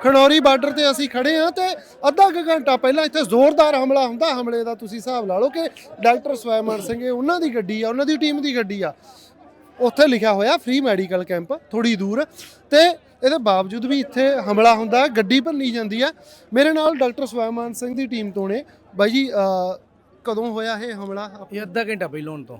Khanauri border ਤੇ ਅਸੀਂ ਖੜੇ ਆ ਤੇ ਅੱਧਾ ਕੁ ਘੰਟਾ ਪਹਿਲਾਂ ਇੱਥੇ ਜ਼ੋਰਦਾਰ ਹਮਲਾ ਹੁੰਦਾ ਹਮਲੇ ਦਾ ਤੁਸੀਂ ਹਿਸਾਬ ਲਾ ਲਓ ਕਿ ਡਾਕਟਰ ਸਵੈਮਨ ਸਿੰਘ ਇਹ ਉਹਨਾਂ ਦੀ ਗੱਡੀ ਆ ਉਹਨਾਂ ਦੀ ਟੀਮ ਦੀ ਗੱਡੀ ਆ। ਉੱਥੇ ਲਿਖਿਆ ਹੋਇਆ ਫ੍ਰੀ ਮੈਡੀਕਲ ਕੈਂਪ ਥੋੜੀ ਦੂਰ ਤੇ ਇਹਦੇ ਬਾਵਜੂਦ ਵੀ ਇੱਥੇ ਹਮਲਾ ਹੁੰਦਾ ਗੱਡੀ ਭੰਨੀ ਜਾਂਦੀ ਆ। ਮੇਰੇ ਨਾਲ ਡਾਕਟਰ ਸਵੈਮਨ ਸਿੰਘ ਦੀ ਟੀਮ ਤੋਂ ਨੇ। ਬਾਈ ਜੀ ਅਹ, ਕਦੋਂ ਹੋਇਆ ਇਹ ਹਮਲਾ? ਇਹ ਅੱਧਾ ਘੰਟਾ ਪਹਿਲਾਂ ਹੁਣ ਤੋਂ।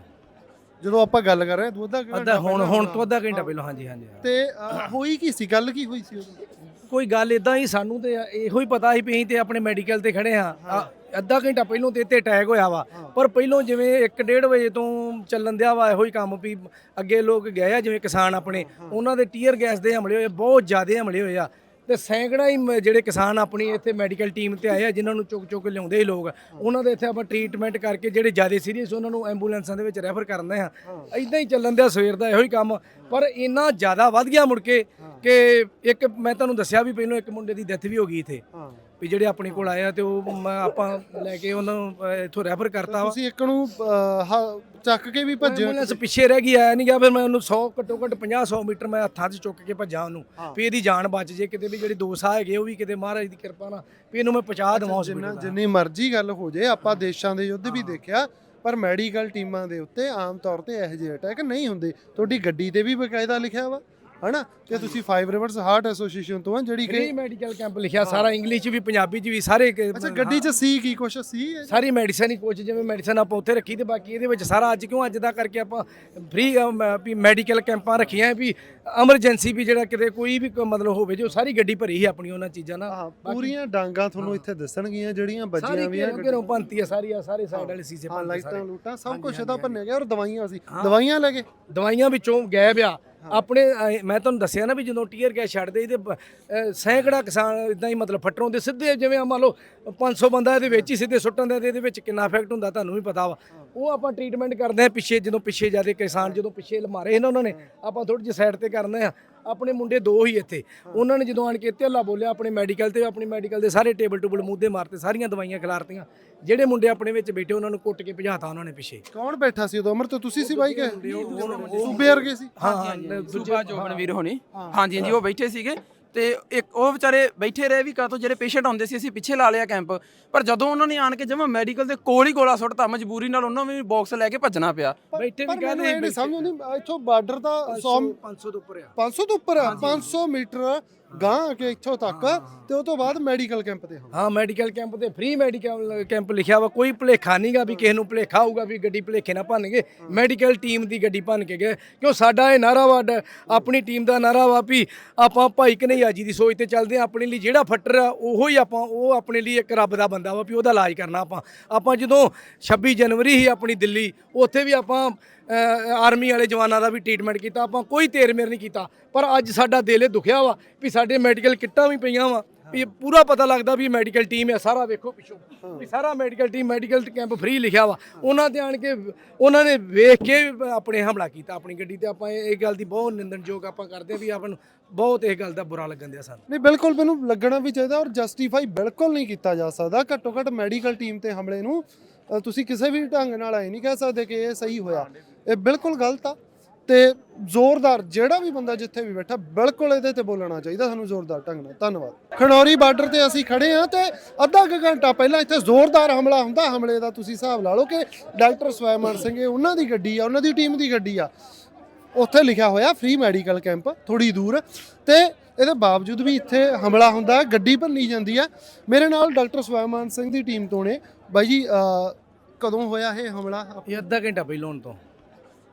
ਜਦੋਂ ਆਪਾਂ ਗੱਲ ਕਰ ਰਹੇ ਹਾਂ, ਅੱਧਾ ਕੁ ਘੰਟਾ ਅੱਧਾ ਹੁਣ ਪਹਿਲਾਂ ਹੁਣ। ਤੋਂ ਅੱਧਾ ਘੰਟਾ ਪਹਿਲਾਂ ਹਾਂਜੀ ਹਾਂਜੀ ਹਾਂ। ਤੇ ਅਹ, ਹੋਈ ਕੀ ਸੀ? ਗੱਲ ਕੀ ਹੋਈ ਸੀ ਉਦੋਂ ਕੋਈ ਗੱਲ ਇਦਾਂ ਹੀ ਸਾਨੂੰ ਤੇ ਇਹੋ ਹੀ ਪਤਾ ਸੀ ਵੀ ਅਸੀਂ ਤੇ ਆਪਣੇ ਮੈਡੀਕਲ ਤੇ ਖੜੇ ਹਾਂ। ਆ, ਅੱਧਾ ਘੰਟਾ ਪਹਿਲਾਂ ਤੇ ਇੱਥੇ ਅਟੈਕ ਹੋਇਆ ਵਾ। ਪਰ ਪਹਿਲਾਂ ਜਿਵੇਂ 1:30 ਵਜੇ ਤੋਂ ਚੱਲਣ ਦਿਆ ਵਾ ਇਹੋ ਹੀ ਕੰਮ ਵੀ ਅੱਗੇ ਲੋਕ ਗਏ ਆ ਜਿਵੇਂ ਕਿਸਾਨ ਆਪਣੇ ਉਹਨਾਂ ਦੇ ਟੀਅਰ ਗੈਸ ਦੇ ਹਮਲੇ ਹੋਏ ਬਹੁਤ ਜ਼ਿਆਦਾ ਹਮਲੇ ਹੋਏ ਆ। ਤੇ ਸੈਂਕੜਾ ਹੀ ਜਿਹੜੇ ਕਿਸਾਨ ਆਪਣੀ ਇੱਥੇ ਮੈਡੀਕਲ ਟੀਮ ਤੇ ਆਏ ਆ ਜਿਨ੍ਹਾਂ ਨੂੰ ਚੁੱਕ ਚੁੱਕ ਲਿਆਉਂਦੇ ਸੀ ਲੋਕ। ਉਹਨਾਂ ਦੇ ਇੱਥੇ ਆਪਾਂ ਟ੍ਰੀਟਮੈਂਟ ਕਰਕੇ ਜਿਹੜੇ ਜ਼ਿਆਦਾ ਸੀਰੀਅਸ ਉਹਨਾਂ ਨੂੰ ਐਂਬੂਲੈਂਸਾਂ ਦੇ ਵਿੱਚ ਰੈਫਰ ਕਰਦੇ ਆ ਇਦਾਂ ਹੀ ਚੱਲਣ ਦਿਆ ਸਵੇਰ ਦਾ ਇਹੋ ਹੀ ਕੰਮ। ਪਰ ਇੰਨਾ ਜ਼ਿਆਦਾ ਵੱਧ ਗਿਆ ਮੁੜ ਕੇ ਕਿ ਇੱਕ ਮੈਂ ਤੁਹਾਨੂੰ ਦੱਸਿਆ ਵੀ ਪਹਿਲਾਂ ਇੱਕ ਮੁੰਡੇ ਦੀ ਡੈਥ ਵੀ ਹੋ ਗਈ ਇੱਥੇ। ਹਾਂ। ਵੀ ਜਿਹੜੇ ਆਪਣੇ ਕੋਲ ਆਏ ਆ ਤੇ ਉਹ ਮੈਂ ਆਪਾਂ ਲੈ ਕੇ ਉਹਨਾਂ ਨੂੰ ਇੱਥੋਂ ਰੈਫਰ ਕਰਤਾ ਵਾ। ਤੁਸੀਂ ਇੱਕ ਨੂੰ ਹ- ਚੱਕ ਕੇ ਵੀ ਭੱਜੇ। ਐਂਬੂਲੈਂਸ ਪਿੱਛੇ ਰਹਿ ਗਈ ਆਇਆ ਨਹੀਂ ਗਿਆ ਫਿਰ ਮੈਂ ਉਹਨੂੰ 100 ਘੱਟੋ ਘੱਟ 50 100 ਮੀਟਰ ਮੈਂ ਹੱਥਾਂ 'ਚ ਚੁੱਕ ਕੇ ਭੱਜਾਂ ਉਹਨੂੰ। ਵੀ ਇਹਦੀ ਜਾਨ ਬਚ ਜੇ ਕਿਤੇ ਵੀ ਜਿਹੜੇ ਦੋ ਸਾਹ ਹੈਗੇ ਉਹ ਵੀ ਕਿਤੇ ਮਹਾਰਾਜ ਦੀ ਕਿਰਪਾ ਨਾਲ ਵੀ ਇਹਨੂੰ ਮੈਂ ਪਹੁੰਚਾ ਦੇਵਾਂ ਜਿੰਨਾ ਜਿੰਨੀ ਮਰਜ਼ੀ ਗੱਲ ਹੋ ਜੇ ਆਪਾਂ ਦੇਸ਼ਾਂ ਦੇ ਯੁੱਧ ਵੀ ਦੇਖਿਆ ਪਰ ਮੈਡੀਕਲ ਟੀਮਾਂ ਦੇ ਉੱਤੇ ਆਮ ਤੌਰ ਤੇ ਇਹੋ ਜਿਹੇ ਅਟੈਕ ਨਹੀਂ ਹੁੰਦੇ। ਤੁਹਾਡੀ ਗੱਡੀ ਤੇ ਵੀ ਬਕਾਇਦਾ ਲਿਖਿਆ ਵਾ। ਹਨਾ? ਤੇ ਤੁਸੀਂ ਫਾਈਵ ਰਿਵਰਸ ਹਾਰਟ ਐਸੋਸੀਏਸ਼ਨ ਤੋਂ ਆ ਜਿਹੜੀ ਫ੍ਰੀ ਕਿ ਮੈਡੀਕਲ ਕੈਂਪ ਲਿਖਿਆ ਸਾਰਾ ਇੰਗਲਿਸ਼ 'ਚ ਵੀ ਪੰਜਾਬੀ 'ਚ ਵੀ ਸਾਰੇ ਕਿ- ਅੱਛਾ ਗੱਡੀ 'ਚ ਸੀ ਕੀ ਕੁਛ? ਸੀ ਇਹ? ਸਾਰੀ ਮੈਡੀਸਨ ਹੀ ਕੁਝ ਜਿਵੇਂ ਮੈਡੀਸਨ ਆਪਾਂ ਉੱਥੇ ਰੱਖੀ ਤੇ ਬਾਕੀ ਇਹਦੇ ਵਿੱਚ ਸਾਰਾ ਅੱਜ ਕਿਉਂ ਅੱਜ ਦਾ ਕਰਕੇ ਆਪਾਂ ਫ੍ਰੀ ਵੀ ਮੈਡੀਕਲ ਕੈਂਪਾਂ ਰੱਖੀਆਂ ਵੀ ਐਮਰਜੈਂਸੀ ਵੀ ਜਿਹੜਾ ਕਿਤੇ ਕੋਈ ਵੀ ਮਤਲਬ ਹੋਵੇ ਜੋ ਸਾਰੀ ਗੱਡੀ ਭਰੀ ਸੀ ਆਪਣੀ ਉਹਨਾਂ ਚੀਜ਼ਾਂ ਨਾਲ। ਪੂਰੀਆਂ ਡਾਂਗਾ ਤੁਹਾਨੂੰ ਇੱਥੇ ਦੱਸਣਗੀਆਂ ਜਿਹੜੀਆਂ ਸਾਰੀ ਵੱਜੀਆਂ ਵੀ ਆ ਘੇਰੋਂ ਘੇਰੋਂ ਭੰਤੀ ਆ ਸਾਰੀ ਆ ਸਾਰੇ ਸਾਈਡ ਵਾਲੇ ਸੀਸੇ ਹਾਂ ਭੰਨਤੇ ਲਾਈਟਾਂ ਸਾਰੇ। ਲੂਟਾਂ ਸਭ ਕੁਝ ਇਹਦਾ ਭੰਨਿਆ ਗਿਆ ਔਰ ਦਵਾਈਆਂ ਸੀ ਦਵਾਈਆਂ ਲੈ ਕੇ। ਦਵਾਈਆਂ ਵਿੱਚੋਂ ਗਾਇਬ ਆ। ਆਪਣੇ ਅਹ, ਮੈਂ ਤੁਹਾਨੂੰ ਦੱਸਿਆ ਨਾ ਵੀ ਜਦੋਂ ਟੀਅਰ ਗੈਸ ਛੱਡਦੇ ਇਹਦੇ ਬ- ਅਹ, ਸੈਂਕੜਾ ਕਿਸਾਨ ਇਦਾਂ ਹੀ ਮਤਲਬ ਫੱਟਰੋਂ ਦੇ ਸਿੱਧੇ ਜਿਵੇਂ ਆ ਮੰਨ ਲਓ 500 ਬੰਦਾ ਇਹਦੇ ਵਿੱਚ ਹੀ ਸਿੱਧੇ ਸੁੱਟਣ ਦਾ ਤੇ ਇਹਦੇ ਵਿੱਚ ਕਿੰਨਾ ਇਫੈਕਟ ਹੁੰਦਾ ਤੁਹਾਨੂੰ ਵੀ ਪਤਾ ਵਾ। ਉਹ ਆਪਾਂ ਟ੍ਰੀਟਮੈਂਟ ਕਰਦੇ ਆ ਪਿੱਛੇ ਜਦੋਂ ਪਿੱਛੇ ਜਿਆਦੇ ਕਿਸਾਨ ਜਦੋਂ ਪਿੱਛੇ ਮਾਰੇ ਸੀ ਨਾ ਉਹਨਾਂ ਨੇ ਆਪਾਂ ਥੋੜੀ ਜਿਹੀ ਸਾਈਡ ਤੇ ਕਰਨੇ ਆ। ਆਪਣੇ ਮੁੰਡੇ ਦੋ ਹੀ ਇੱਥੇ। ਉਹਨਾਂ ਨੇ ਜਦੋਂ ਆਣ ਕੇ ਇੱਥੇ ਹੱਲਾ ਬੋਲਿਆ ਆਪਣੇ ਮੈਡੀਕਲ ਤੇ ਆਪਣੀ ਮੈਡੀਕਲ ਦੇ ਸਾਰੇ ਟੇਬਲ ਟੂਬਲ ਮੂਧੇ ਮਾਰਤੇ ਸਾਰੀਆਂ ਦਵਾਈਆਂ ਖਿਲਾਰਤੀਆਂ। ਜਿਹੜੇ ਮੁੰਡੇ ਆਪਣੇ ਵਿੱਚ ਬੈਠੇ ਉਹਨਾਂ ਨੂੰ ਕੁੱਟ ਕੇ ਭਜਾਤਾ ਉਹਨਾਂ ਨੇ ਪਿੱਛੇ। ਕੌਣ ਬੈਠਾ ਸੀ ਉਦੋਂ? ਅਮਰ ਤੇ ਤੁਸੀਂ ਸੀ ਬਾਈ ਕਿ ਸੂਬੇ ਵਰਗੇ ਸੀ? ਹਾਂ ਹਾਂ ਸੂਬਾ ਜੋਬਨਵੀਰ ਹੋਣੀ। ਹਾਂਜੀ ਹਾਂਜੀ ਉਹ ਬੈਠੇ ਸੀਗੇ। ਤੇ ਇੱਕ ਉਹ ਵਿਚਾਰੇ ਬੈਠੇ ਰਹੇ ਵੀ ਕਾਤੋਂ ਜਿਹੜੇ ਪੇਸ਼ੈਂਟ ਆਉਂਦੇ ਸੀ ਅਸੀਂ ਪਿੱਛੇ ਲਾ ਲਿਆ ਕੈਂਪ ਪਰ ਜਦੋਂ ਉਹਨਾਂ ਨੇ ਆਣ ਕੇ ਜਮਾ ਮੈਡੀਕਲ ਦੇ ਕੋਲ ਹੀ ਗੋਲਾ ਸੁੱਟਤਾ ਮਜਬੂਰੀ ਨਾਲ ਉਹਨਾਂ ਨੂੰ ਵੀ ਬਾਕਸ ਲੈ ਕੇ ਭੱਜਣਾ ਪਿਆ। ਬੈਠੇ ਵੀ ਕਹਿੰਦੇ ਨਹੀਂ ਸਮਝ ਆਉਂਦੀ ਇੱਥੋਂ ਬਾਰਡਰ ਦਾ 100 500 ਤੋਂ ਉੱਪਰ ਆ। 500 ਤੋਂ ਉੱਪਰ ਆ 500 ਮੀਟਰ ਗਾਂ ਕੇ ਇੱਥੋਂ ਤੱਕ ਤੇ ਉਹ ਤੋਂ ਬਾਅਦ ਮੈਡੀਕਲ ਕੈਂਪ ਤੇ ਹਾਂ। ਹਾਂ ਮੈਡੀਕਲ ਕੈਂਪ ਤੇ ਫ੍ਰੀ ਮੈਡੀਕਲ ਕੈਂਪ ਲਿਖਿਆ ਵਾ। ਕੋਈ ਭੁਲੇਖਾ ਨਹੀਂਗਾ ਵੀ ਕਿਸੇ ਨੂੰ ਭੁਲੇਖਾ ਹੋਊਗਾ ਵੀ ਗੱਡੀ ਭੁਲੇਖੇ ਨਾ ਭੰਨਗੇ ਮੈਡੀਕਲ ਟੀਮ ਦੀ ਗੱਡੀ ਭੰਨ ਕੇ ਗਏ। ਕਿਉਂ ਸਾਡਾ ਇਹ ਨਾਰਾ ਵਾ ਆਪਣੀ ਟੀਮ ਦਾ ਨਾਰਾ ਵਾ ਵੀ ਆਪਾਂ ਭਾਈ ਕਨਈਆ ਜੀ ਦੀ ਸੋਚ ਤੇ ਚੱਲਦੇ ਆ। ਆਪਣੇ ਲਈ ਜਿਹੜਾ ਫੱਟਰ ਆ ਉਹੋ ਹੀ ਆਪਾਂ ਉਹ ਆਪਣੇ ਲਈ ਇੱਕ ਰੱਬ ਦਾ ਬੰਦਾ ਵਾ ਵੀ ਉਹਦਾ ਇਲਾਜ ਕਰਨਾ ਆਪਾਂ। ਆਪਾਂ ਜਦੋਂ 26 ਜਨਵਰੀ ਹੀ ਆਪਣੀ ਦਿੱਲੀ ਉੱਥੇ ਵੀ ਆਪਾਂ ਆਰਮੀ ਵਾਲੇ ਜਵਾਨਾਂ ਦਾ ਵੀ ਟ੍ਰੀਟਮੈਂਟ ਕੀਤਾ, ਆਪਾਂ ਕੋਈ ਤੇਰ ਮੇਰ ਨਹੀਂ ਕੀਤਾ। ਪਰ ਅੱਜ ਸਾਡਾ ਦਿਲ ਇਹ ਦੁਖਿਆ ਵਾ ਵੀ ਸਾਡੇ ਮੈਡੀਕਲ ਕਿੱਟਾਂ ਵੀ ਪਈਆਂ ਵਾ, ਵੀ ਪੂਰਾ ਪਤਾ ਲੱਗਦਾ ਵੀ ਮੈਡੀਕਲ ਟੀਮ ਹੈ, ਸਾਰਾ ਵੇਖੋ ਪਿੱਛੋਂ, ਵੀ ਸਾਰਾ medical team medical camp free ਲਿਖਿਆ ਵਾ। ਉਹਨਾਂ ਤੇ ਆਣ ਕੇ, ਉਹਨਾਂ ਨੇ ਵੇਖ ਕੇ ਆਪਣੇ ਹਮਲਾ ਕੀਤਾ, ਆਪਣੀ ਗੱਡੀ ਤੇ ਆਪਾਂ ਇਹ ਗੱਲ ਦੀ ਬਹੁਤ ਨਿੰਦਣਯੋਗ ਆਪਾਂ ਕਰਦੇ ਵੀ ਆਪਾਂ ਨੂੰ ਬਹੁਤ ਇਹ ਗੱਲ ਦਾ ਬੁਰਾ ਲੱਗਣ ਦਿਆ ਸਾਨੂੰ। ਨਹੀਂ, ਬਿਲਕੁਲ ਮੈਨੂੰ ਲੱਗਣਾ ਵੀ ਚਾਹੀਦਾ ਔਰ ਜਸਟੀਫਾਈ ਬਿਲਕੁਲ ਨਹੀਂ ਕੀਤਾ ਜਾ ਸਕਦਾ। ਘੱਟੋ ਘੱਟ ਮੈਡੀਕਲ ਟੀਮ ਤੇ ਹਮਲੇ ਨੂੰ ਤੁਸੀਂ ਕਿਸੇ ਵੀ ਢੰਗ ਨਾਲ ਐ ਨਹੀਂ ਕਹਿ ਸਕਦੇ ਕਿ ਇਹ ਸਹੀ ਹੋਇਆ। ਇਹ ਬਿਲਕੁਲ ਗਲਤ ਆ। ਤੇ ਜ਼ੋਰਦਾਰ ਜਿਹੜਾ ਵੀ ਬੰਦਾ ਜਿੱਥੇ ਵੀ ਬੈਠਾ ਬਿਲਕੁਲ ਇਹਦੇ ਤੇ ਬੋਲਣਾ ਚਾਹੀਦਾ ਸਾਨੂੰ ਜ਼ੋਰਦਾਰ ਢੰਗ ਨਾਲ। ਧੰਨਵਾਦ। ਖਨੌਰੀ ਬਾਰਡਰ ਤੇ ਅਸੀਂ ਖੜੇ ਆ ਤੇ ਅੱਧਾ ਕੁ ਘੰਟਾ ਪਹਿਲਾਂ ਇੱਥੇ ਜ਼ੋਰਦਾਰ ਹਮਲਾ ਹੁੰਦਾ। ਹਮਲੇ ਦਾ ਤੁਸੀਂ ਹਿਸਾਬ ਲਾ ਲਓ ਕਿ ਡਾਕਟਰ ਸਵੈਮਨ ਸਿੰਘ ਇਹ ਉਹਨਾਂ ਦੀ ਗੱਡੀ ਆ ਉਹਨਾਂ ਦੀ ਟੀਮ ਦੀ ਗੱਡੀ ਆ। ਉੱਥੇ ਲਿਖਿਆ ਹੋਇਆ ਫ੍ਰੀ ਮੈਡੀਕਲ ਕੈਂਪ ਥੋੜੀ ਦੂਰ। ਤੇ ਇਹਦੇ ਬਾਵਜੂਦ ਵੀ ਇੱਥੇ ਹਮਲਾ ਹੁੰਦਾ ਗੱਡੀ ਭੰਨੀ ਜਾਂਦੀ ਆ। ਮੇਰੇ ਨਾਲ ਡਾਕਟਰ ਸਵੈਮਨ ਸਿੰਘ ਦੀ ਟੀਮ ਤੋਂ ਨੇ। ਬਾਈ ਜੀ ਅਹ, ਕਦੋਂ ਹੋਇਆ ਇਹ ਹਮਲਾ? ਇਹ ਅੱਧਾ ਘੰਟਾ ਪਹਿਲਾਂ ਹੁਣ ਤੋਂ।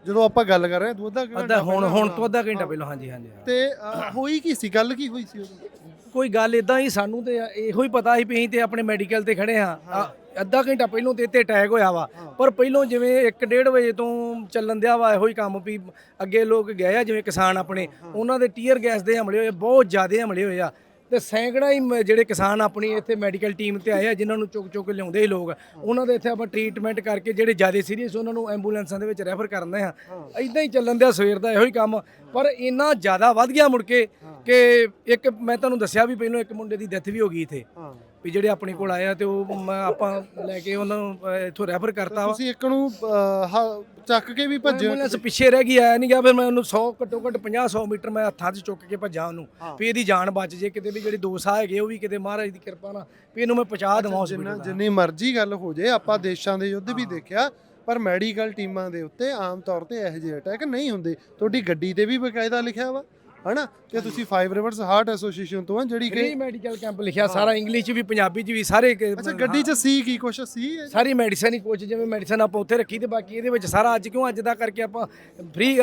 ਜਦੋਂ ਆਪਾਂ ਗੱਲ ਕਰ ਰਹੇ ਹਾਂ ਤੂੰ ਅੱਧਾ ਅੱਧਾ ਹੁਣ ਪਹਿਲਾਂ ਹੁਣ। ਤੋਂ ਅੱਧਾ ਘੰਟਾ ਪਹਿਲਾਂ ਹਾਂਜੀ ਹਾਂਜੀ ਹਾਂ। ਤੇ ਅਹ, ਹੋਈ ਕੀ ਸੀ? ਗੱਲ ਕੀ ਹੋਈ ਸੀ ਉਦੋਂ? ਕੋਈ ਗੱਲ ਇਦਾਂ ਹੀ ਸਾਨੂੰ ਤੇ ਇਹੋ ਹੀ ਪਤਾ ਸੀ ਵੀ ਅਸੀਂ ਤੇ ਆਪਣੇ ਮੈਡੀਕਲ ਤੇ ਖੜੇ ਹਾਂ। ਆ, ਅੱਧਾ ਘੰਟਾ ਪਹਿਲਾਂ ਤੇ ਇੱਥੇ ਅਟੈਕ ਹੋਇਆ ਵਾ। ਪਰ ਪਹਿਲਾਂ ਜਿਵੇਂ 1:30 ਵਜੇ ਤੋਂ ਚੱਲਣ ਦਿਆ ਵਾ ਇਹੋ ਹੀ ਕੰਮ ਵੀ ਅੱਗੇ ਲੋਕ ਗਏ ਆ ਜਿਵੇਂ ਕਿਸਾਨ ਆਪਣੇ ਉਹਨਾਂ ਦੇ ਟੀਅਰ ਗੈਸ ਦੇ ਹਮਲੇ ਹੋਏ ਬਹੁਤ ਜ਼ਿਆਦਾ ਹਮਲੇ ਹੋਏ ਆ। ਤੇ ਸੈਂਕੜਾ ਹੀ ਮ- ਜਿਹੜੇ ਕਿਸਾਨ ਆਪਣੀ ਇੱਥੇ ਮੈਡੀਕਲ ਟੀਮ ਤੇ ਆਏ ਆ ਜਿਨ੍ਹਾਂ ਨੂੰ ਚੁੱਕ ਚੁੱਕ ਲਿਆਉਂਦੇ ਸੀ ਲੋਕ। ਉਹਨਾਂ ਦੇ ਇੱਥੇ ਆਪਾਂ ਟ੍ਰੀਟਮੈਂਟ ਕਰਕੇ ਜਿਹੜੇ ਜ਼ਿਆਦਾ ਸੀਰੀਅਸ ਉਹਨਾਂ ਨੂੰ ਐਂਬੂਲੈਂਸਾਂ ਦੇ ਵਿੱਚ ਰੈਫਰ ਕਰਦੇ ਆ। ਇਦਾਂ ਹੀ ਚੱਲਣ ਦਿਆ ਸਵੇਰ ਦਾ ਇਹੋ ਹੀ ਕੰਮ। ਪਰ ਇੰਨਾ ਜ਼ਿਆਦਾ ਵੱਧ ਗਿਆ ਮੁੜ ਕੇ ਕਿ ਇੱਕ ਮੈਂ ਤੁਹਾਨੂੰ ਦੱਸਿਆ ਵੀ ਪਹਿਲਾਂ ਇੱਕ ਮੁੰਡੇ ਦੀ ਡੈਥ ਵੀ ਹੋ ਗਈ ਇੱਥੇ। ਹਾਂ। ਵੀ ਜਿਹੜੇ ਆਪਣੇ ਕੋਲ ਆਏ ਆ ਤੇ ਉਹ ਮੈਂ ਆਪਾਂ ਲੈ ਕੇ ਉਹਨਾਂ ਨੂੰ ਇੱਥੋਂ ਰੈਫਰ ਕਰਤਾ ਵਾ। ਤੁਸੀਂ ਇੱਕ ਨੂੰ ਅਹ, ਹ- ਚੱਕ ਕੇ ਵੀ ਭੱਜੇ ਐਂਬੂਲੈਂਸ ਪਿੱਛੇ ਰਹਿ ਗਈ ਆਇਆ ਨਹੀਂ ਗਿਆ ਫਿਰ ਮੈਂ ਉਹਨੂੰ 100 ਘੱਟੋ ਘੱਟ 50 100 ਮੀਟਰ ਮੈਂ ਹੱਥਾਂ 'ਚ ਚੁੱਕ ਕੇ ਭੱਜਾਂ ਉਹਨੂੰ। ਵੀ ਇਹਦੀ ਜਾਨ ਬਚ ਜੇ ਕਿਤੇ ਵੀ ਜਿਹੜੀ ਦੋ ਸਾਹ ਹੈਗੇ ਉਹ ਵੀ ਕਿਤੇ ਮਹਾਰਾਜ ਦੀ ਕਿਰਪਾ ਨਾਲ। ਵੀ ਇਹਨੂੰ ਮੈਂ ਪਹੁੰਚਾ ਦੇਵਾਂ ਜਿੰਨਾ ਹਸਪੀਟਲ ਜਿੰਨੀ ਮਰਜ਼ੀ ਗੱਲ ਹੋ ਜੇ ਆਪਾਂ ਦੇਸ਼ਾਂ ਦੇ ਯੁੱਧ ਵੀ ਦੇਖਿਆ ਪਰ ਮੈਡੀਕਲ ਟੀਮਾਂ ਦੇ ਉੱਤੇ ਆਮ ਤੌਰ ਤੇ ਇਹੋ ਜਿਹੇ ਅਟੈਕ ਨਹੀਂ ਹੁੰਦੇ। ਤੁਹਾਡੀ ਗੱਡੀ ਤੇ ਵੀ ਬਕਾਇਦਾ ਲਿਖਿਆ ਵਾ। ਹਨਾ? ਕਿ ਤੁਸੀਂ ਫਾਈਵ ਰਿਵਰਸ ਹਾਰਟ ਐਸੋਸੀਏਸ਼ਨ ਤੋਂ ਆ ਜਿਹੜੀ ਫ੍ਰੀ ਕਿ ਮੈਡੀਕਲ ਕੈਂਪ ਲਿਖਿਆ ਸਾਰਾ ਇੰਗਲਿਸ਼ ਚ ਵੀ ਪੰਜਾਬੀ ਚ ਵੀ ਸਾਰੇ ਕਿ- ਅੱਛਾ ਗੱਡੀ 'ਚ ਸੀ ਕੀ ਕੁਛ? ਸੀ? ਸਾਰੀ ਮੈਡੀਸਨ ਹੀ ਕੁਝ ਜਿਵੇਂ ਮੈਡੀਸਨ ਆਪਾਂ ਉੱਥੇ ਰੱਖੀ ਤੇ ਬਾਕੀ ਇਹਦੇ ਵਿੱਚ ਸਾਰਾ ਅੱਜ ਕਿਉਂ ਅੱਜ ਦਾ ਕਰਕੇ ਆਪਾਂ ਫ੍ਰੀ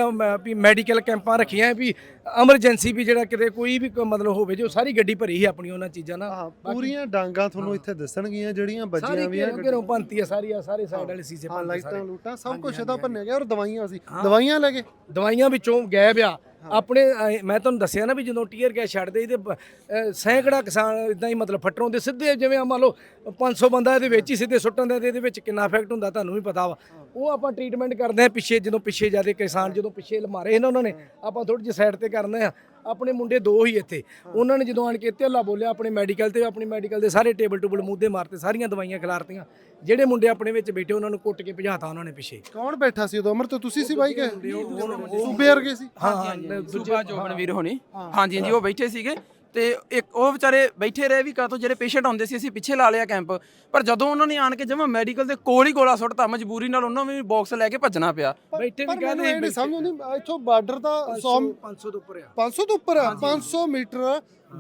ਵੀ ਮੈਡੀਕਲ ਕੈਂਪਾਂ ਰੱਖੀਆਂ ਵੀ ਐਮਰਜੈਂਸੀ ਵੀ ਜਿਹੜਾ ਕਿਤੇ ਕੋਈ ਵੀ ਕ- ਮਤਲਬ ਹੋਵੇ ਜੋ ਸਾਰੀ ਗੱਡੀ ਭਰੀ ਸੀ ਆਪਣੀ ਉਹਨਾਂ ਚੀਜ਼ਾਂ ਨਾਲ। ਹਾਂ ਪੂਰੀਆਂ ਡਾਂਗਾ ਤੁਹਾਨੂੰ ਇੱਥੇ ਦੱਸਣਗੀਆਂ ਜਿਹੜੀਆਂ ਸਾਰੀ ਬੱਜੀਆਂ ਵੀ ਆ ਘੇਰੋਂ ਭੰਤੀ ਆ ਸਾਰੀ ਆ ਸਾਰੇ ਸਾਈਡ ਵਾਲੇ ਸੀਸੇ ਹਾਂ ਭੰਨਤੇ ਲਾਈਟਾਂ ਸਾਰੇ। ਲੂਟਾਂ ਸਭ ਕੁਝ ਇਹਦਾ ਭੰਨਿਆ ਗਿਆ ਔਰ ਦਵਾਈਆਂ ਸੀ। ਦਵਾਈਆਂ ਲੈ ਗਏ ਦਵਾਈਆਂ ਵਿੱਚੋਂ ਗਾਇਬ ਆ। ਆਪਣੇ ਅਹ, ਮੈਂ ਤੁਹਾਨੂੰ ਦੱਸਿਆ ਨਾ ਵੀ ਜਦੋਂ ਟੀਅਰ ਗੈਸ ਛੱਡਦੇ ਇਹਦੇ ਬ- ਅਹ, ਸੈਂਕੜਾ ਕਿਸਾਨ ਇਦਾਂ ਹੀ ਮਤਲਬ ਫਟਰੋਂ ਦੇ ਸਿੱਧੇ ਜਿਵੇਂ ਆ ਮੰਨ ਲਓ 500 ਬੰਦਾ ਇਹਦੇ ਵਿੱਚ ਹੀ ਸਿੱਧੇ ਸੁੱਟਣ ਦਾ ਤੇ ਇਹਦੇ ਵਿੱਚ ਕਿੰਨਾ ਇਫੈਕਟ ਹੁੰਦਾ ਤੁਹਾਨੂੰ ਵੀ ਪਤਾ ਵਾ। ਉਹ ਆਪਾਂ ਟ੍ਰੀਟਮੈਂਟ ਕਰਦੇ ਆ ਪਿੱਛੇ ਜਦੋਂ ਪਿੱਛੇ ਜਾਦੇ ਕਿਸਾਨ ਜਦੋਂ ਪਿੱਛੇ ਮਾਰੇ ਇਹਨਾਂ ਉਹਨਾਂ ਨੇ ਆਪਾਂ ਥੋੜੀ ਜਿਹੀ ਸਾਈਡ ਤੇ ਕਰਨੇ ਆ ਆਪਣੇ ਮੁੰਡੇ ਦੋ ਹੀ ਇੱਥੇ। ਉਹਨਾਂ ਨੇ ਜਦੋਂ ਆਣ ਕੇ ਇੱਥੇ ਹੱਲਾ ਬੋਲਿਆ ਆਪਣੇ ਮੈਡੀਕਲ ਤੇ ਆਪਣੀ ਮੈਡੀਕਲ ਦੇ ਸਾਰੇ ਟੇਬਲ ਟੂਬਲ ਦੇ ਮਾਰਤੇ ਸਾਰੀਆਂ ਦਵਾਈਆਂ ਖਿਲਾਰਤੀਆਂ। ਜਿਹੜੇ ਮੁੰਡੇ ਆਪਣੇ ਵਿੱਚ ਬੈਠੇ ਉਹਨਾਂ ਨੂੰ ਕੁੱਟ ਕੇ ਭਜਾਤਾ ਉਹਨਾਂ ਨੇ ਪਿੱਛੇ। ਕੌਣ ਬੈਠਾ ਸੀ ਉਦੋਂ? ਅਮਰ ਤੇ ਤੁਸੀਂ ਸੀ ਬਾਈ ਕਿ? ਸੂਬੇ ਵਰਗੇ ਸੀ? ਹਾਂ ਦੂਜਾ ਜੋਬਨ ਵੀਰ ਹੋਣੀ। ਹਾਂਜੀ ਹਾਂਜੀ ਉਹ ਬੈਠੇ ਸੀਗੇ। ਤੇ ਇੱਕ ਉਹ ਵਿਚਾਰੇ ਬੈਠੇ ਰਹੇ ਵੀ ਕਾਤੋਂ ਜਿਹੜੇ ਪੇਸ਼ੈਂਟ ਆਉਂਦੇ ਸੀ ਅਸੀਂ ਪਿੱਛੇ ਲਾ ਲਿਆ ਕੈਂਪ ਪਰ ਜਦੋਂ ਉਹਨਾਂ ਨੇ ਆਣ ਕੇ ਜਮਾ ਮੈਡੀਕਲ ਦੇ ਕੋਲ ਹੀ ਗੋਲਾ ਸੁੱਟਤਾ ਮਜਬੂਰੀ ਨਾਲ ਉਹਨਾਂ ਨੂੰ ਵੀ ਬਾਕਸ ਲੈ ਕੇ ਭੱਜਣਾ ਪਿਆ। ਬੈਠੇ ਵੀ ਕਹਿੰਦੇ ਨਹੀਂ ਸਮਝ ਆਉਂਦੀ ਇੱਥੋਂ ਬਾਰਡਰ ਦਾ 100 500 ਤੋਂ ਉੱਪਰ ਆ। 500 ਤੋਂ ਉੱਪਰ ਆ 500 ਮੀਟਰ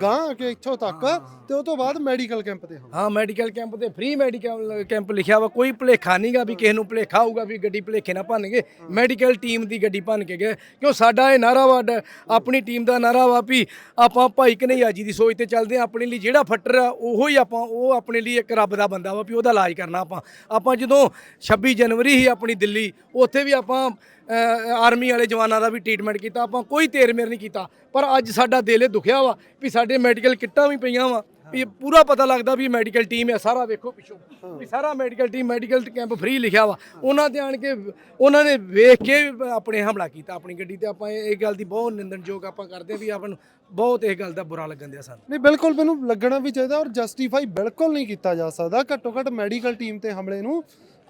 ਗਾਂ ਕੇ ਇੱਥੋਂ ਤੱਕ ਤੇ ਉਹ ਤੋਂ ਬਾਅਦ ਮੈਡੀਕਲ ਕੈਂਪ ਤੇ ਹੋ। ਮੈਡੀਕਲ ਕੈਂਪ ਤੇ ਫ੍ਰੀ ਮੈਡੀਕਲ ਕੈਂਪ ਲਿਖਿਆ ਵਾ। ਕੋਈ ਭਲੇਖਾ ਨਹੀਂਗਾ ਵੀ ਕਿਸੇ ਨੂੰ ਭਲੇਖਾ ਹੋਊਗਾ ਵੀ ਗੱਡੀ ਭਲੇਖੇ ਨਾ ਭੰਨਗੇ ਮੈਡੀਕਲ ਟੀਮ ਦੀ ਗੱਡੀ ਭੰਨ ਕੇ ਗਏ। ਕਿਉਂ ਸਾਡਾ ਇਹ ਨਾਰਾ ਵਾ ਆਪਣੀ ਟੀਮ ਦਾ ਨਾਰਾ ਵਾ ਵੀ ਆਪਾਂ ਭਾਈ ਕਨਈਆ ਜੀ ਦੀ ਸੋਚ ਤੇ ਚੱਲਦੇ ਆ। ਆਪਣੇ ਲਈ ਜਿਹੜਾ ਫੱਟਰ ਆ ਉਹੋ ਹੀ ਆਪਾਂ ਉਹ ਆਪਣੇ ਲਈ ਇੱਕ ਰੱਬ ਦਾ ਬੰਦਾ ਵਾ ਵੀ ਉਹਦਾ ਇਲਾਜ ਕਰਨਾ ਆਪਾਂ। ਆਪਾਂ ਜਦੋਂ 26 ਜਨਵਰੀ ਹੀ ਆਪਣੀ ਦਿੱਲੀ ਉੱਥੇ ਵੀ ਆਪਾਂ ਆਰਮੀ ਵਾਲੇ ਜਵਾਨਾਂ ਦਾ ਵੀ ਟ੍ਰੀਟਮੈਂਟ ਕੀਤਾ, ਆਪਾਂ ਕੋਈ ਤੇਰਮੇਰ ਨਹੀਂ ਕੀਤਾ। ਪਰ ਅੱਜ ਸਾਡਾ ਦਿਲ ਦੁਖਿਆ ਵਾ ਵੀ ਸਾਡੇ ਮੈਡੀਕਲ ਕਿੱਟਾਂ ਵੀ ਪਈਆਂ ਵਾ, ਵੀ ਇਹ ਪੂਰਾ ਪਤਾ ਲੱਗਦਾ ਵੀ ਮੈਡੀਕਲ ਟੀਮ ਹੈ, ਸਾਰਾ ਵੇਖੋ ਪਿੱਛੋਂ। ਵੀ ਸਾਰਾ medical team medical camp free ਲਿਖਿਆ ਵਾ। ਉਹਨਾਂ ਤੇ ਆਣ ਕੇ, ਉਹਨਾਂ ਨੇ ਵੇਖ ਕੇ ਆਪਣੇ ਹਮਲਾ ਕੀਤਾ, ਆਪਣੀ ਗੱਡੀ ਤੇ ਆਪਾਂ ਇਹ ਇਹ ਗੱਲ ਦੀ ਬਹੁਤ ਨਿੰਦਣਯੋਗ ਆਪਾਂ ਕਰਦੇ ਆ ਵੀ ਆਪਾਂ ਨੂੰ ਬਹੁਤ ਇਹ ਗੱਲ ਦਾ ਬੁਰਾ ਲੱਗਣ ਦਿਆ ਸਾਨੂੰ। ਨਹੀਂ, ਬਿਲਕੁਲ ਮੈਨੂੰ ਲੱਗਣਾ ਵੀ ਚਾਹੀਦਾ ਔਰ ਜਸਟੀਫਾਈ ਬਿਲਕੁਲ ਨਹੀਂ ਕੀਤਾ ਜਾ ਸਕਦਾ। ਘੱਟੋ ਘੱਟ ਮੈਡੀਕਲ ਟੀਮ ਤੇ ਹਮਲੇ ਨੂੰ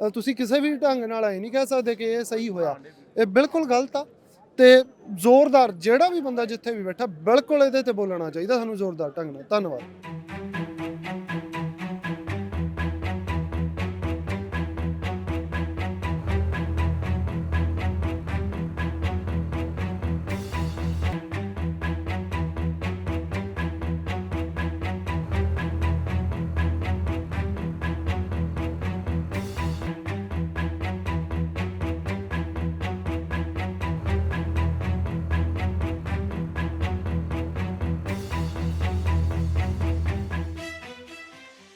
ਅ, ਤੁਸੀਂ ਕਿਸੇ ਵੀ ਢੰਗ ਨਾਲ ਐ ਨਹੀਂ ਕਹਿ ਸਕਦੇ ਕਿ ਇਹ ਸਹੀ ਹੋਇਆ। ਇਹ ਬਿਲਕੁਲ ਗਲਤ ਆ। ਤੇ ਜ਼ੋਰਦਾਰ ਜਿਹੜਾ ਵੀ ਬੰਦਾ ਜਿੱਥੇ ਵੀ ਬੈਠਾ ਬਿਲਕੁਲ ਇਹਦੇ ਤੇ ਬੋਲਣਾ ਚਾਹੀਦਾ ਸਾਨੂੰ ਜ਼ੋਰਦਾਰ ਢੰਗ ਨਾਲ। ਧੰਨਵਾਦ।